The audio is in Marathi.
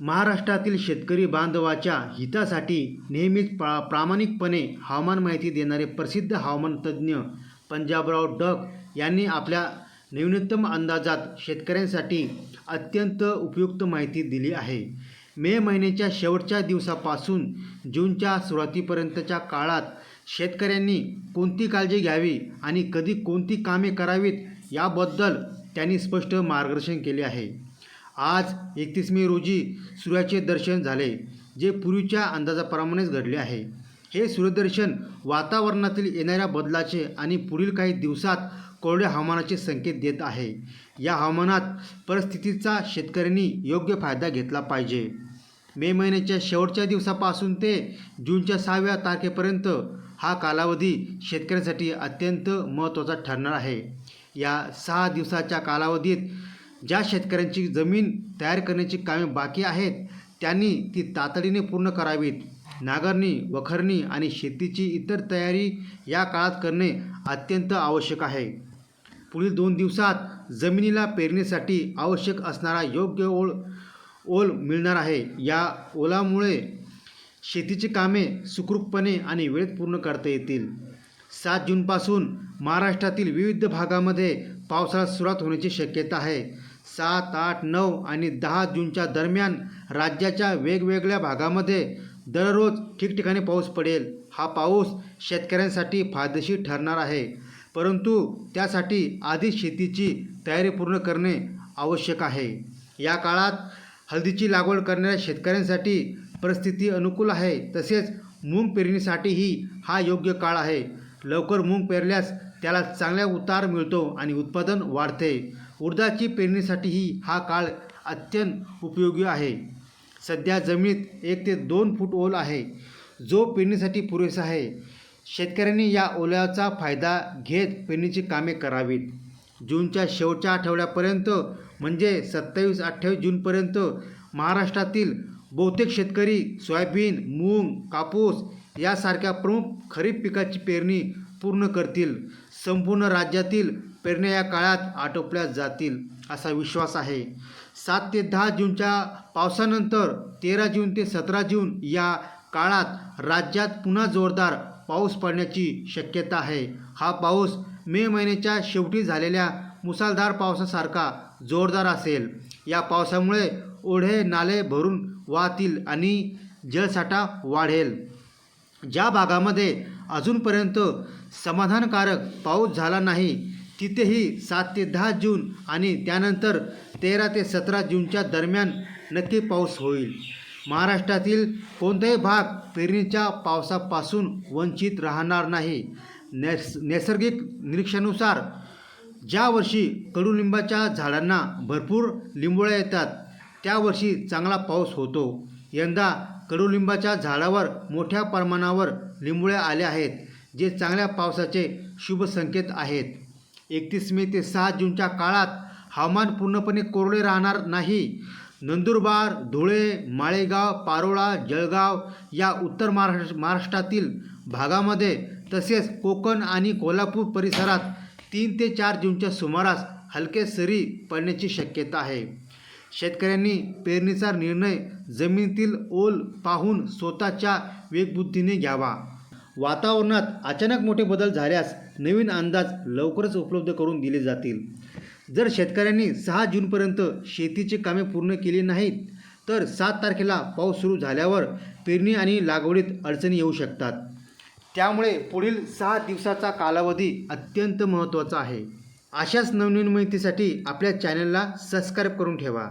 महाराष्ट्रातील शेतकरी बांधवाच्या हितासाठी नेहमीच प्रा प्रामाणिकपणे हवामान माहिती देणारे प्रसिद्ध हवामान तज्ज्ञ पंजाबराव डक यांनी आपल्या नवीनतम अंदाजात शेतकऱ्यांसाठी अत्यंत उपयुक्त माहिती दिली आहे. मे महिन्याच्या शेवटच्या दिवसापासून जूनच्या सुरुवातीपर्यंतच्या काळात शेतकऱ्यांनी कोणती काळजी घ्यावी आणि कधी कोणती कामे करावीत याबद्दल त्यांनी स्पष्ट मार्गदर्शन केले आहे. आज एकतीस मे रोजी सूर्याचे दर्शन झाले जे पूर्वीच्या अंदाजाप्रमाणेच घडले आहे. हे सूर्यदर्शन वातावरणातील येणाऱ्या बदलाचे आणि पुढील काही दिवसात कोरड्या हवामानाचे संकेत देत आहे. या हवामानात परिस्थितीचा शेतकऱ्यांनी योग्य फायदा घेतला पाहिजे. मे महिन्याच्या शेवटच्या दिवसापासून ते जूनच्या सहाव्या तारखेपर्यंत हा कालावधी शेतकऱ्यांसाठी अत्यंत महत्त्वाचा ठरणार आहे. या सहा दिवसाच्या कालावधीत ज्या शेतकऱ्यांची जमीन तयार करण्याची कामे बाकी आहेत त्यांनी ती तातडीने पूर्ण करावीत. नांगरणी वखरणी आणि शेतीची इतर तयारी या काळात करणे अत्यंत आवश्यक आहे. पुढील दोन दिवसात जमिनीला पेरणीसाठी आवश्यक असणारा योग्य ओळ ओल मिळणार आहे. या ओलामुळे शेतीची कामे सुखरूपपणे आणि वेळेत पूर्ण करता येतील. सात जूनपासून महाराष्ट्रातील विविध भागामध्ये पावसाळा सुरुवात होण्याची शक्यता आहे. सात आठ नऊ आणि दहा जूनच्या दरम्यान राज्याच्या वेगवेगळ्या भागामध्ये दररोज ठिकठिकाणी पाऊस पडेल. हा पाऊस शेतकऱ्यांसाठी फायदेशीर ठरणार आहे. परंतु त्यासाठी आधी शेतीची तयारी पूर्ण करणे आवश्यक आहे. या काळात हळदीची लागवड करणाऱ्या शेतकऱ्यांसाठी परिस्थिती अनुकूल आहे. तसेच मूग पेरणीसाठीही हा योग्य काळ आहे. लवकर मूग पेरल्यास त्याला चांगला उतार मिळतो आणि उत्पादन वाढते. उडदाची पेरणीसाठीही हा काळ अत्यंत उपयोगी आहे. सध्या जमिनीत एक ते दोन फूट ओल आहे. जो पेरणीसाठी पुरेसा आहे. शेतकऱ्यांनी या ओल्याचा फायदा घेत पेरणीची कामे करावीत. जूनच्या शेवटच्या आठवड्यापर्यंत म्हणजे सत्तावीस अठ्ठावीस जूनपर्यंत महाराष्ट्रातील बहुतेक शेतकरी सोयाबीन मूग कापूस यासारख्या प्रमुख खरीप पिकाची पेरणी पूर्ण करतील. संपूर्ण राज्यातील पेरण्या या काळात आटोपल्या जातील असा विश्वास आहे. सात ते दहा जूनच्या पावसानंतर तेरा जून ते सतरा जून या काळात राज्यात पुन्हा जोरदार पाऊस पडण्याची शक्यता आहे. हा पाऊस मे महिन्याच्या शेवटी झालेल्या मुसळधार पावसासारखा जोरदार असेल. या पावसामुळे ओढे नाले भरून वाहतील आणि जलसाठा वाढेल. ज्या भागामध्ये अजूनपर्यंत समाधानकारक पाऊस झाला नाही तिथेही सात ते दहा जून आणि त्यानंतर तेरा ते सतरा जूनच्या दरम्यान नक्की पाऊस होईल. महाराष्ट्रातील कोणताही भाग पेरणीच्या पावसापासून वंचित राहणार नाही. नैस नैसर्गिक निरीक्षणानुसार ज्या वर्षी कडुलिंबाच्या झाडांना भरपूर लिंबोळ्या येतात त्या वर्षी चांगला पाऊस होतो. यंदा कडुलिंबाच्या झाडावर मोठ्या प्रमाणावर लिंबोळ्या आल्या आहेत जे चांगल्या पावसाचे शुभ संकेत आहेत. एकतीस मे ते सहा जूनच्या काळात हवामान पूर्णपणे कोरडे राहणार नाही. नंदुरबार धुळे माळेगाव पारोळा जळगाव या उत्तर महाराष्ट्र महाराष्ट्रातील भागामध्ये तसेच कोकण आणि कोल्हापूर परिसरात तीन ते चार जूनच्या सुमारास हलके सरी पडण्याची शक्यता आहे. शेतकऱ्यांनी पेरणीचा निर्णय जमिनीतील ओल पाहून स्वतःच्या वेगबुद्धीने घ्यावा. वातावरणात अचानक मोठे बदल झाल्यास नवीन अंदाज लवकरच उपलब्ध करून दिले जातील. जर शेतकऱ्यांनी सहा जूनपर्यंत शेतीची कामे पूर्ण केली नाहीत तर सात तारखेला पाऊस सुरू झाल्यावर पेरणी आणि लागवडीत अडचणी येऊ शकतात. त्यामुळे पुढील सहा दिवसाचा कालावधी अत्यंत महत्त्वाचा आहे. अशाच नवनवीन माहितीसाठी आपल्या चॅनलला सबस्क्राईब करून ठेवा.